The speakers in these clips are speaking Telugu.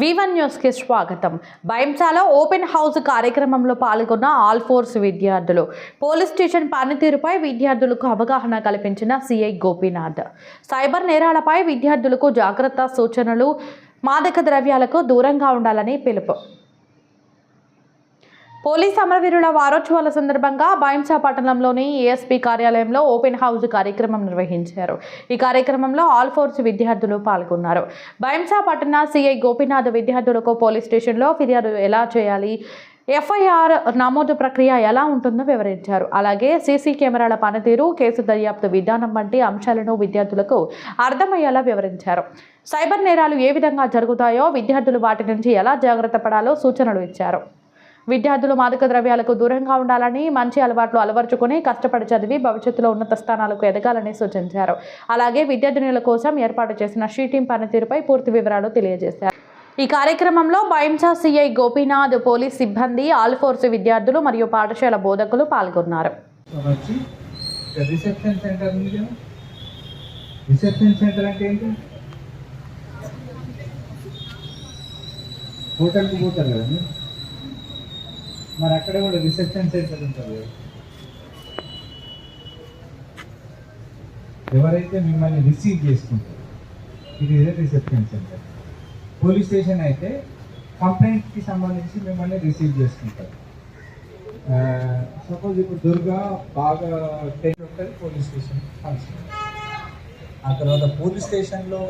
వివన్ న్యూస్కి స్వాగతం. భయంసాలో ఓపెన్ హౌస్ కార్యక్రమంలో పాల్గొన్న ఆల్ ఫోర్స్ విద్యార్థులు. పోలీస్ స్టేషన్ పనితీరుపై విద్యార్థులకు అవగాహన కల్పించిన సిఐ గోపీనాథ్. సైబర్ నేరాలపై విద్యార్థులకు జాగ్రత్త సూచనలు మాదక ద్రవ్యాలకు దూరంగా ఉండాలని పిలుపు. పోలీస్ అమరవీరుల వారోత్సవాల సందర్భంగా బాయింసా పట్టణంలోని ఏఎస్పీ కార్యాలయంలో ఓపెన్ హౌస్ కార్యక్రమం నిర్వహించారు. ఈ కార్యక్రమంలో ఆల్ ఫోర్స్ విద్యార్థులు పాల్గొన్నారు. బాయింసా పట్టణ సిఐ గోపీనాథ్ విద్యార్థులకు పోలీస్ స్టేషన్లో ఫిర్యాదు ఎలా చేయాలి ఎఫ్ఐఆర్ నమోదు ప్రక్రియ ఎలా ఉంటుందో వివరించారు. అలాగే సీసీ కెమెరాల పనితీరు కేసు దర్యాప్తు విధానం వంటి అంశాలను విద్యార్థులకు అర్థమయ్యేలా వివరించారు. సైబర్ నేరాలు ఏ విధంగా జరుగుతాయో విద్యార్థులు వాటి నుంచి ఎలా జాగ్రత్త పడాలో సూచనలు ఇచ్చారు. విద్యార్థులు మాదక ద్రవ్యాలకు దూరంగా ఉండాలని మంచి అలవాట్లు అలవర్చుకుని కష్టపడి చదివి భవిష్యత్తులో ఉన్నత స్థానాలకు ఎదగాలని సూచించారు. అలాగే విద్యార్థినుల కోసం ఏర్పాటు చేసిన షీటింగ్ పనితీరుపై పూర్తి వివరాలు తెలియజేశారు. ఈ కార్యక్రమంలో బైంసా సిఐ గోపీనాథ్ పోలీస్ సిబ్బంది ఆల్ ఫోర్స్ విద్యార్థులు మరియు పాఠశాల బోధకులు పాల్గొన్నారు. రిసెప్షన్ సెంటర్ రిసెప్షన్ సెంటర్ అంటే ఏంటి? హోటల్కి పోతారు కదండి. మరి అక్కడ కూడా రిసెప్షన్ సెంటర్ ఉంటుంది ఎవరైతే మిమ్మల్ని రిసీవ్ చేసుకుంటారు ఇది రిసెప్షన్ సెంటర్ పోలీస్ స్టేషన్ అయితే కంప్లైంట్కి సంబంధించి మిమ్మల్ని రిసీవ్ చేసుకుంటారు. సపోజ్ ఇప్పుడు దుర్గా బాగా టెన్ ఉంటుంది పోలీస్ స్టేషన్ ఫంక్షన్ ఆ తర్వాత పోలీస్ స్టేషన్లో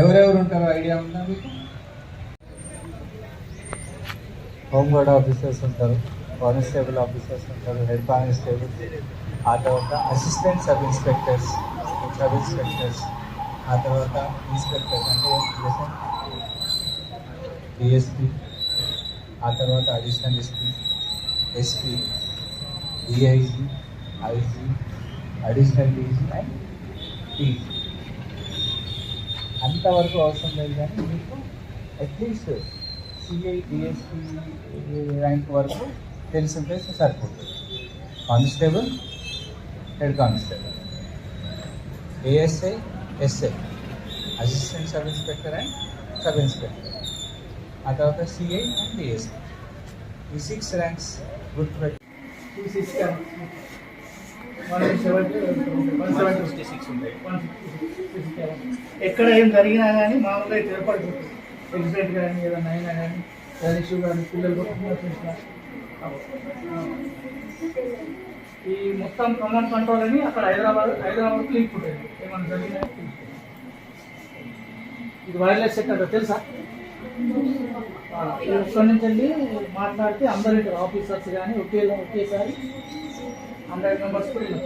ఎవరెవరు ఉంటారో ఐడియా ఉందా మీకు? హోంగార్డ్ ఆఫీసర్స్ ఉంటారు కానిస్టేబుల్ ఆఫీసర్స్ ఉంటారు హెడ్ కానిస్టేబుల్ ఆ తర్వాత assistant sub inspectors sub inspectors ఆ తర్వాత ఇన్స్పెక్టర్ అంటే డిఎస్పి ఆ తర్వాత additional SP SP DIG IG additional DG and DG అంతవరకు అవసరం లేదు కానీ మీకు అట్లీస్ట్ సిఐ డిఎస్పీ ర్యాంక్ వరకు తెలిసి ఉంటే సరిపోతుంది. Constable head constable. ASI SI assistant sub inspector and sub inspector. ఆ తర్వాత సిఐ అండ్ డిఎస్పీ ఈ సిక్స్ ర్యాంక్స్ గుర్తుపెట్టి ఎక్కడ ఏం జరిగినా కానీ మామూలుగా ఏర్పడుతుంది ఎగ్జిడెంట్ కానీ ఏదైనా అయినా కానీ ఏదైనా ఇష్యూ కానీ పిల్లలు ఈ మొత్తం కమాండ్ కంట్రోల్ అని అక్కడ హైదరాబాద్ హైదరాబాద్ క్లిక్ ఉంటుంది ఏమైనా జరిగినా ఇది వైర్లెస్ సెట్ అంటే తెలుసా? ఆ, ఒక్కడి నుంచి వెళ్ళి మాట్లాడితే అందరి ఆఫీసర్స్ కానీ ఒకే ఒకేసారి హండ్రెడ్ మెంబర్స్ కూడా